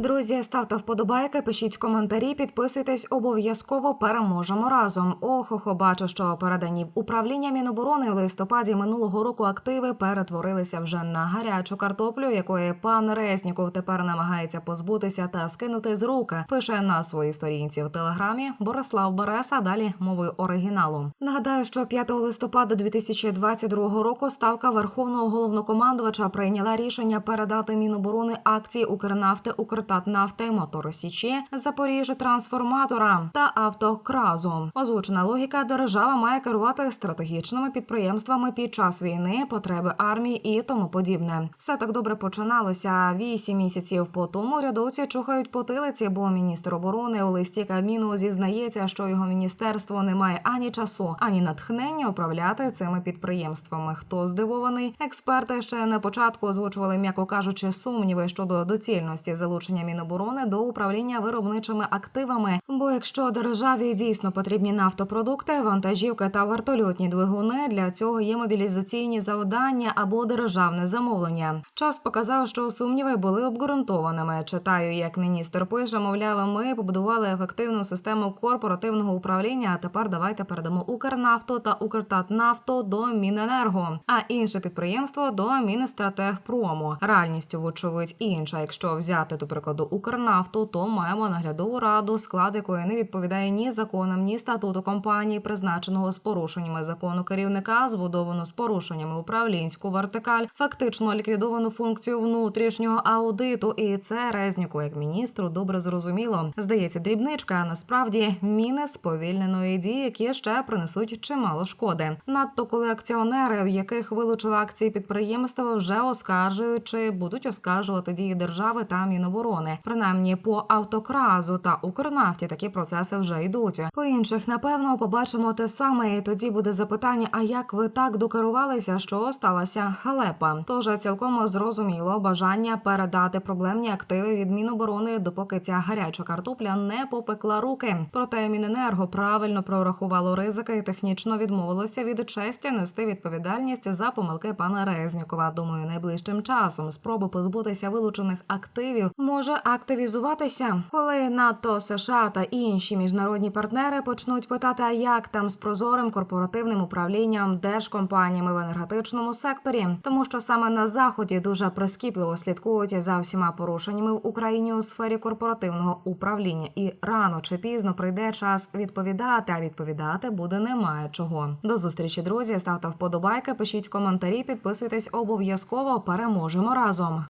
друзі, ставте вподобайки, пишіть коментарі, підписуйтесь обов'язково. Переможемо разом. Ох, ох, бачу, що передані в управління Міноборони в листопаді минулого року активи перетворилися вже на гарячу картоплю, якої пан Резніков тепер намагається позбутися та скинути з руки. Пише на своїй сторінці в телеграмі Борислав Береса. Далі мовою оригіналу. Нагадаю, що 5 листопада 2022 року ставка Верховного головнокомандувача прийняла рішення передати Міноборони акції Укрнафти, Укртатнафти, Моторосічі, Запоріжжя трансформатора та автокразу. Озвучена логіка держава має керувати стратегічними підприємствами під час війни, потреби армії і тому подібне. Все так добре починалося. Вісім місяців по тому рядовці чухають потилиці, бо міністр оборони у листі Кабміну зізнається, що його міністерство не має ані часу, ані натхнення управляти цими підприємствами. Хто здивований? Експерти ще на початку озвучували, м'яко кажучи, сумніви щодо доцільності залучення Міноборони до управління виробничими активами. Бо якщо державі дійсно потрібні нафтопродукти, вантажівки та вертольотні двигуни, для цього є мобілізаційні завдання або державне замовлення. Час показав, що сумніви були обґрунтованими. Читаю, як міністр пише, мовляв, ми побудували ефективну систему корпоративного управління. А тепер давайте передамо Укрнафту та Укртатнафту до Міненерго, а інше підприємство до Мінстратегпрому. Реальністю, вочевидь, інша. Якщо взяти до прикладу Укрнафту, то маємо наглядову раду, склад якої не відповідає ні законам, ні статуту компанії, призначеного з порушеннями закону керівника, збудовану з порушеннями управлінську вертикаль, фактично ліквідовану функцію внутрішнього аудиту. І це Резніку, як міністру, добре зрозуміло. Здається, дрібничка, а насправді міни сповільненої дії, які ще принесуть чимало шкоди. Надто коли акціонери, в яких вилучили акції підприємства, вже оскаржують чи будуть оскаржувати дії держави та міноборони. Принаймні по автокразу та Укрнафті такі процеси вже йдуть. По інших, напевно, побачимо те саме, і тоді буде запитання: а як ви так докерувалися, що сталася халепа? Тож цілком зрозуміло бажання передати проблемні активи від Міноборони, допоки ця гаряча картопля не попекла руки. Проте Міненерго правильно прорахувало ризики і технічно відмовилося від честі нести відповідальність за помилки пана Резнікова. Думаю, найближчим часом спроба позбутися вилучених активів може активізуватися, коли НАТО, США та інші міжнародні партнери почнуть питати, як там з прозорим корпоративним управлінням держкомпаніями в енергетичному секторі, тому що саме на заході дуже прискіпливо слідкують за всіма порушеннями в Україні у сфері корпоративного управління, і рано чи пізно прийде час відповідати. А відповідати буде немає чого. До зустрічі, друзі. Ставте вподобайки, пишіть коментарі, підписуйтесь обов'язково. Переможемо разом.